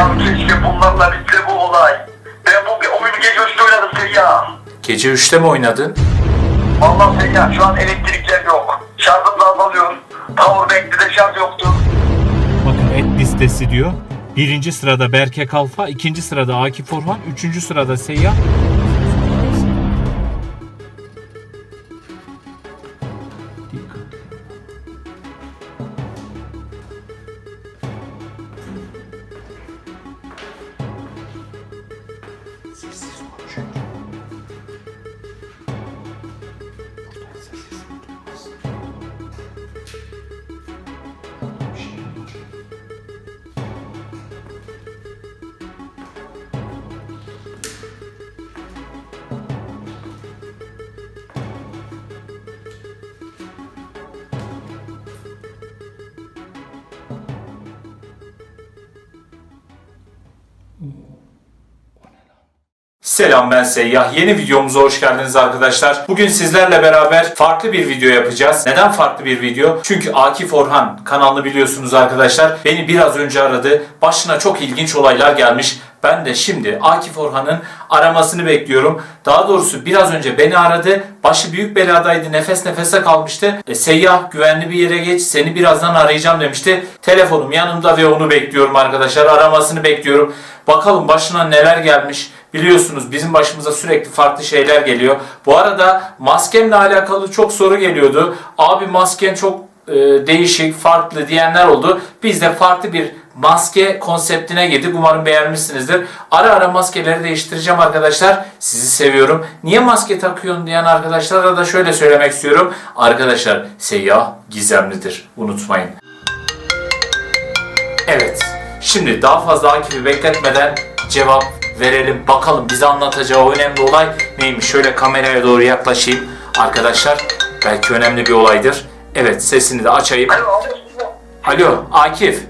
Ya keşke bunlarla bitse bu olay. Ben bu oyunu gece üçte oynadım Seyyah. Gece 3'te mi oynadın? Vallahi Seyyah şu an elektrikler yok. Şarjım da azalıyor. Powerbank'te de şarj yoktu. Bakın et listesi diyor. Birinci sırada Berke Kalfa, ikinci sırada Akif Orhan, üçüncü sırada Seyyah. Selam ben Seyyah. Yeni videomuza hoş geldiniz arkadaşlar. Bugün sizlerle beraber farklı bir video yapacağız. Neden farklı bir video? Çünkü Akif Orhan kanalını biliyorsunuz arkadaşlar. Beni biraz önce aradı. Başına çok ilginç olaylar gelmiş. Ben de şimdi Akif Orhan'ın aramasını bekliyorum. Daha doğrusu biraz önce beni aradı. Başı büyük beladaydı. Nefes nefese kalmıştı. E, Seyyah güvenli bir yere geç. Seni birazdan arayacağım demişti. Telefonum yanımda ve onu bekliyorum arkadaşlar. Aramasını bekliyorum. Bakalım başına neler gelmiş. Biliyorsunuz bizim başımıza sürekli farklı şeyler geliyor. Bu arada maskemle alakalı çok soru geliyordu. Abi masken çok e, değişik, farklı diyenler oldu. Biz de farklı bir maske konseptine girdik. Umarım beğenmişsinizdir. Ara ara maskeleri değiştireceğim arkadaşlar. Sizi seviyorum. Niye maske takıyorsun diyen arkadaşlara da şöyle söylemek istiyorum. Arkadaşlar seyyah gizemlidir. Unutmayın. Evet. Şimdi daha fazla Akif'i bekletmeden cevap verelim. Bakalım bize anlatacağı önemli olay neymiş? Şöyle kameraya doğru yaklaşayım arkadaşlar. Belki önemli bir olaydır. Evet sesini de açayım. Alo. Alo Akif.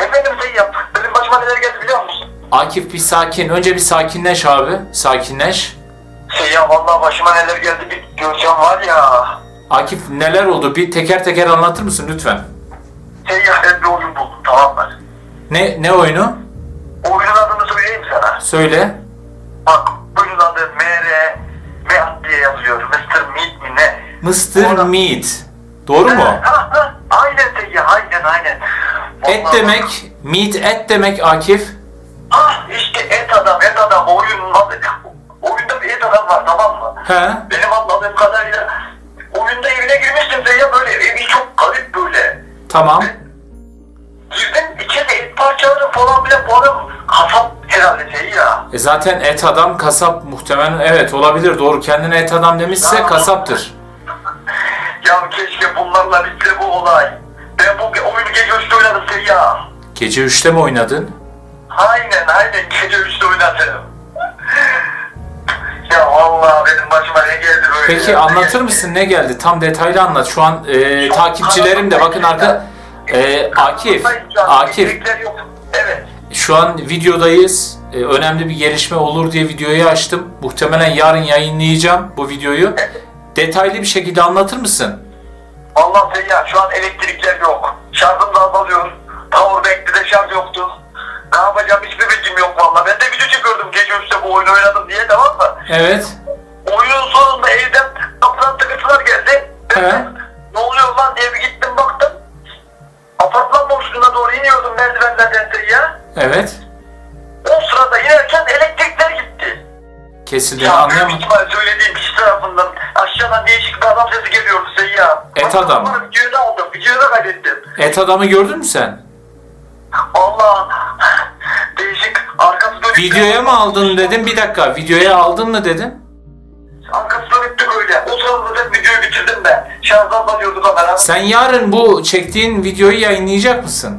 Efendim Seyyah. Benim başıma neler geldi biliyor musun? Akif bir sakin. Önce bir sakinleş abi. Sakinleş. Seyyah vallahi başıma neler geldi bir göreceğim var ya. Akif neler oldu? Bir teker teker anlatır mısın lütfen? Seyyah ben bir oyun buldum tamam mı? Ne ne oyunu? Söyle. Bak oyunun adı MR Meat diye yazıyor. Mr. Meat mi ne? Mr. Orada- Meat. Doğru mu? Ha, ha, aynen Seyyah aynen aynen. Et Vallahi- demek, meat et demek Akif. Ah işte et adam et adam oyunun adı. Oyunda bir et adam var tamam mı? He? Benim anladığım kadarıyla oyunda evine girmiştim Seyyah böyle evi çok garip böyle. Tamam. Girdim içinde et parçaları falan bile bu adam kasap herhalde Seyyah. E zaten et adam kasap muhtemelen evet olabilir doğru kendine et adam demişse Ya. kasaptır. Ya keşke bunlarla bitse bu olay. Ben bu oyunu gece üçte oynadım Seyyah. Gece 3'te mi oynadın? Aynen aynen gece üçte oynadım. ya vallahi benim başıma ne geldi böyle. Peki ya. anlatır mısın ne geldi? Tam detaylı anlat. Şu an e, takipçilerim de bakın arka e, Akif Akif yok. Şu an videodayız. E, önemli bir gelişme olur diye videoyu açtım. Muhtemelen yarın yayınlayacağım bu videoyu. Detaylı bir şekilde anlatır mısın? Allah Seyyah şu an elektrikler yok. Şarjım da azalıyor. Powerbank'te de şarj yoktu. Ne yapacağım hiçbir bilgim yok vallahi. Ben de video çekiyordum gece üçte bu oyunu oynadım diye tamam mı? Evet. Oyunun sonunda evden kapıdan tıkırtılar geldi. He. ne oluyor lan diye bir gittim. Apartman boşluğuna doğru iniyordum merdivenlerden Seyyah. Evet. O sırada inerken elektrikler gitti. Kesildi Ya büyük anlayamadım. ihtimal söylediğim kişi tarafından aşağıdan değişik bir adam sesi geliyordu Seyyah. Et adam. Videoyu da aldım. Videoyu da kaydettim. Et adamı gördün mü sen? Allah değişik arkası dönük. Videoya mı aldın dedim. Bir dakika. Videoya aldın mı dedim. Şarjdan alıyordu kamera. Sen yarın bu çektiğin videoyu yayınlayacak mısın?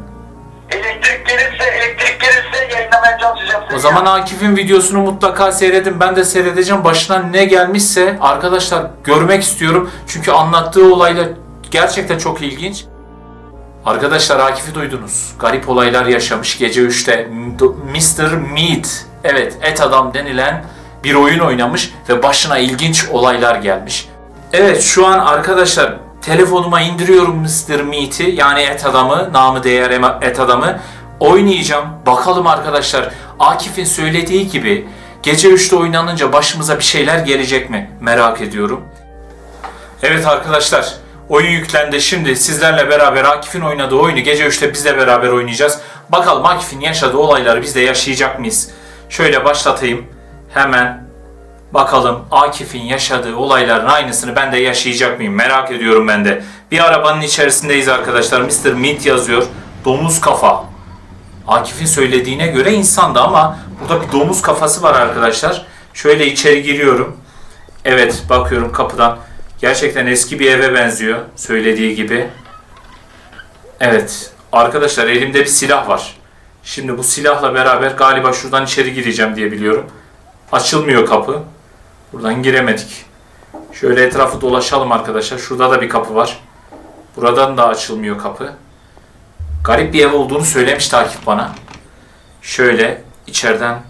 Elektrik gelirse elektrik gelirse yayınlamaya çalışacağım. O zaman Akif'in videosunu mutlaka seyredin. Ben de seyredeceğim. Başına ne gelmişse arkadaşlar görmek istiyorum. Çünkü anlattığı olayla gerçekten çok ilginç. Arkadaşlar Akif'i duydunuz. Garip olaylar yaşamış gece 3'te. Mr. Meat. Evet et adam denilen bir oyun oynamış ve başına ilginç olaylar gelmiş. Evet şu an arkadaşlar telefonuma indiriyorum Mr. Meat'i yani et adamı, namı değer et adamı. Oynayacağım. Bakalım arkadaşlar Akif'in söylediği gibi gece 3'te oynanınca başımıza bir şeyler gelecek mi? Merak ediyorum. Evet arkadaşlar oyun yüklendi. Şimdi sizlerle beraber Akif'in oynadığı oyunu gece 3'te bizle beraber oynayacağız. Bakalım Akif'in yaşadığı olayları biz de yaşayacak mıyız? Şöyle başlatayım. Hemen bakalım Akif'in yaşadığı olayların aynısını ben de yaşayacak mıyım? Merak ediyorum ben de. Bir arabanın içerisindeyiz arkadaşlar. Mr. Mint yazıyor. Domuz kafa. Akif'in söylediğine göre insandı ama burada bir domuz kafası var arkadaşlar. Şöyle içeri giriyorum. Evet bakıyorum kapıdan. Gerçekten eski bir eve benziyor söylediği gibi. Evet arkadaşlar elimde bir silah var. Şimdi bu silahla beraber galiba şuradan içeri gireceğim diye biliyorum. Açılmıyor kapı. Buradan giremedik. Şöyle etrafı dolaşalım arkadaşlar. Şurada da bir kapı var. Buradan da açılmıyor kapı. Garip bir ev olduğunu söylemişti Akif bana. Şöyle içeriden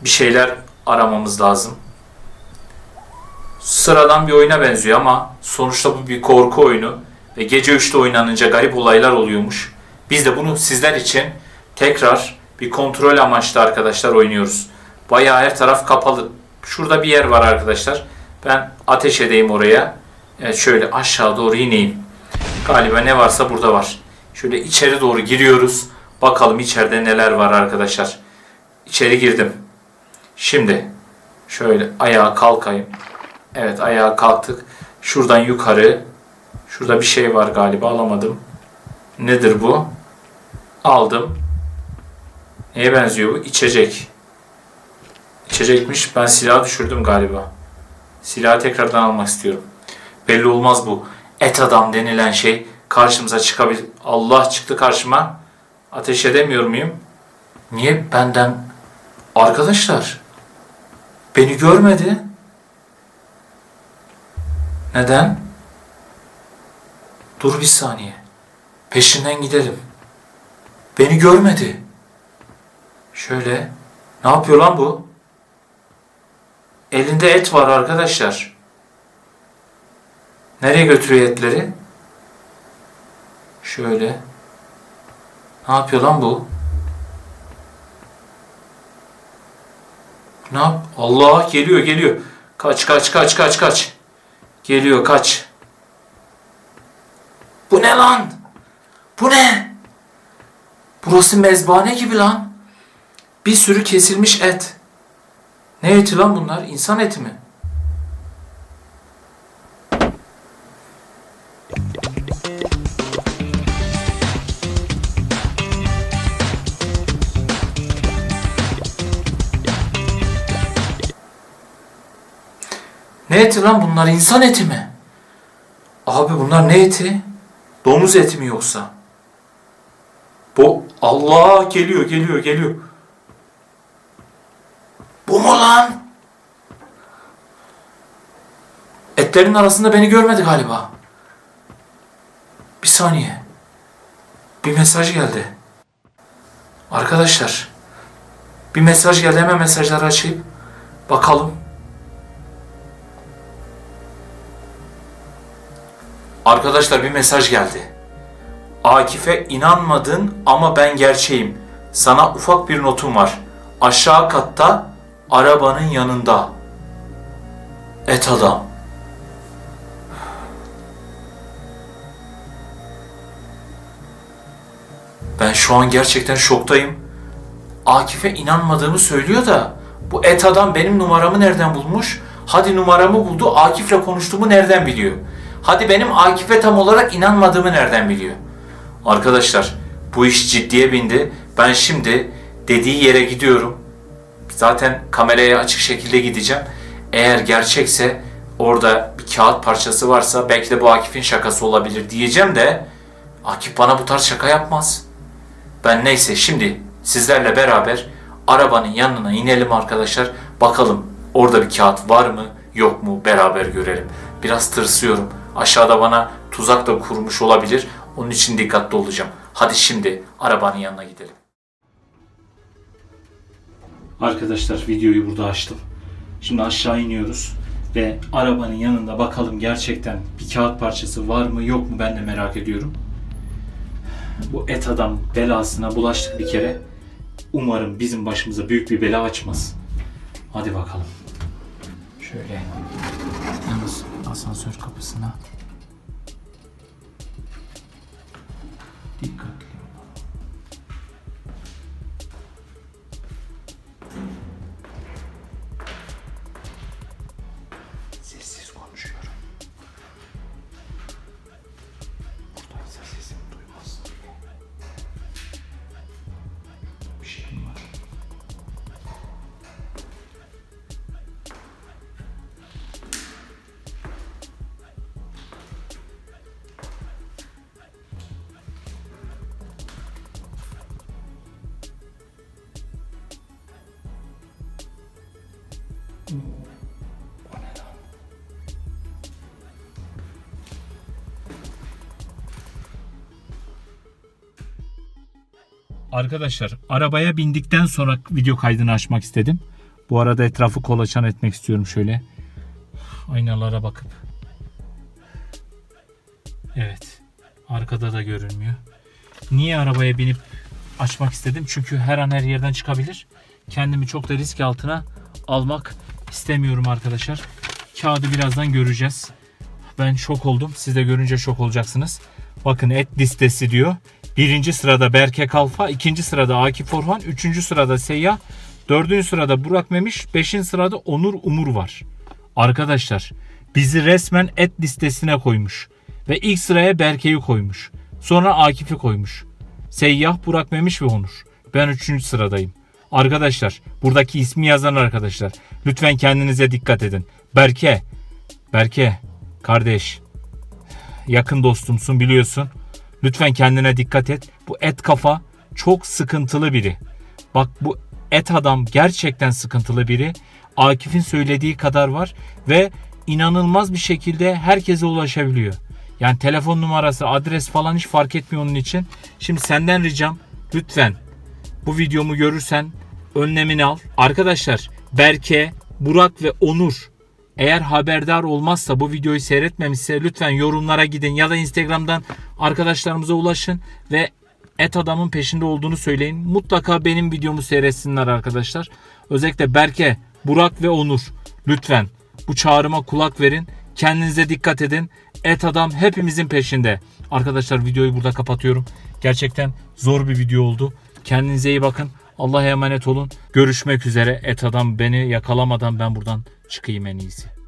bir şeyler aramamız lazım. Sıradan bir oyuna benziyor ama sonuçta bu bir korku oyunu ve gece 3'te oynanınca garip olaylar oluyormuş. Biz de bunu sizler için tekrar bir kontrol amaçlı arkadaşlar oynuyoruz. Bayağı her taraf kapalı. Şurada bir yer var arkadaşlar. Ben ateş edeyim oraya. Evet şöyle aşağı doğru ineyim. Galiba ne varsa burada var. Şöyle içeri doğru giriyoruz. Bakalım içeride neler var arkadaşlar. İçeri girdim. Şimdi şöyle ayağa kalkayım. Evet ayağa kalktık. Şuradan yukarı. Şurada bir şey var galiba alamadım. Nedir bu? Aldım. Neye benziyor bu? İçecek. İçecekmiş. Ben silahı düşürdüm galiba. Silahı tekrardan almak istiyorum. Belli olmaz bu. Et adam denilen şey karşımıza çıkabilir. Allah çıktı karşıma. Ateş edemiyor muyum? Niye benden? Arkadaşlar. Beni görmedi. Neden? Dur bir saniye. Peşinden gidelim. Beni görmedi. Şöyle. Ne yapıyor lan bu? Elinde et var arkadaşlar. Nereye götürüyor etleri? Şöyle. Ne yapıyor lan bu? Ne yap? Allah geliyor geliyor. Kaç kaç kaç kaç kaç. Geliyor kaç. Bu ne lan? Bu ne? Burası mezbane gibi lan. Bir sürü kesilmiş et. Ne eti lan bunlar? İnsan eti mi? Ne eti lan bunlar? İnsan eti mi? Abi bunlar ne eti? Domuz eti mi yoksa? Bu Allah geliyor geliyor geliyor. Bu mu lan? Etlerin arasında beni görmedi galiba. Bir saniye. Bir mesaj geldi. Arkadaşlar. Bir mesaj geldi. Hemen mesajları açayım. Bakalım. Arkadaşlar bir mesaj geldi. Akif'e inanmadın ama ben gerçeğim. Sana ufak bir notum var. Aşağı katta arabanın yanında. Et adam. Ben şu an gerçekten şoktayım. Akif'e inanmadığımı söylüyor da bu et adam benim numaramı nereden bulmuş? Hadi numaramı buldu. Akif'le konuştuğumu nereden biliyor? Hadi benim Akif'e tam olarak inanmadığımı nereden biliyor? Arkadaşlar bu iş ciddiye bindi. Ben şimdi dediği yere gidiyorum. Zaten kameraya açık şekilde gideceğim. Eğer gerçekse orada bir kağıt parçası varsa belki de bu Akif'in şakası olabilir diyeceğim de Akif bana bu tarz şaka yapmaz. Ben neyse şimdi sizlerle beraber arabanın yanına inelim arkadaşlar. Bakalım orada bir kağıt var mı yok mu beraber görelim. Biraz tırsıyorum. Aşağıda bana tuzak da kurmuş olabilir. Onun için dikkatli olacağım. Hadi şimdi arabanın yanına gidelim. Arkadaşlar videoyu burada açtım. Şimdi aşağı iniyoruz ve arabanın yanında bakalım gerçekten bir kağıt parçası var mı yok mu ben de merak ediyorum. Bu et adam belasına bulaştık bir kere. Umarım bizim başımıza büyük bir bela açmaz. Hadi bakalım. Şöyle. Yalnız asansör kapısına dikkatli Arkadaşlar arabaya bindikten sonra video kaydını açmak istedim. Bu arada etrafı kolaçan etmek istiyorum şöyle. Aynalara bakıp. Evet. Arkada da görünmüyor. Niye arabaya binip açmak istedim? Çünkü her an her yerden çıkabilir. Kendimi çok da risk altına almak istemiyorum arkadaşlar. Kağıdı birazdan göreceğiz. Ben şok oldum. Siz de görünce şok olacaksınız. Bakın et listesi diyor. Birinci sırada Berke Kalfa, ikinci sırada Akif Orhan, üçüncü sırada Seyyah, dördüncü sırada Burak Memiş, beşinci sırada Onur Umur var. Arkadaşlar bizi resmen et listesine koymuş. Ve ilk sıraya Berke'yi koymuş. Sonra Akif'i koymuş. Seyyah, Burak Memiş ve Onur. Ben üçüncü sıradayım. Arkadaşlar buradaki ismi yazan arkadaşlar. Lütfen kendinize dikkat edin. Berke, Berke, kardeş, yakın dostumsun biliyorsun. Lütfen kendine dikkat et. Bu et kafa çok sıkıntılı biri. Bak bu et adam gerçekten sıkıntılı biri. Akif'in söylediği kadar var ve inanılmaz bir şekilde herkese ulaşabiliyor. Yani telefon numarası, adres falan hiç fark etmiyor onun için. Şimdi senden ricam lütfen bu videomu görürsen önlemini al. Arkadaşlar Berke, Burak ve Onur eğer haberdar olmazsa bu videoyu seyretmemişse lütfen yorumlara gidin ya da Instagram'dan arkadaşlarımıza ulaşın ve et adamın peşinde olduğunu söyleyin. Mutlaka benim videomu seyretsinler arkadaşlar. Özellikle Berke, Burak ve Onur lütfen bu çağrıma kulak verin. Kendinize dikkat edin. Et adam hepimizin peşinde. Arkadaşlar videoyu burada kapatıyorum. Gerçekten zor bir video oldu. Kendinize iyi bakın. Allah'a emanet olun. Görüşmek üzere. Et adam beni yakalamadan ben buradan çıkayım en iyisi.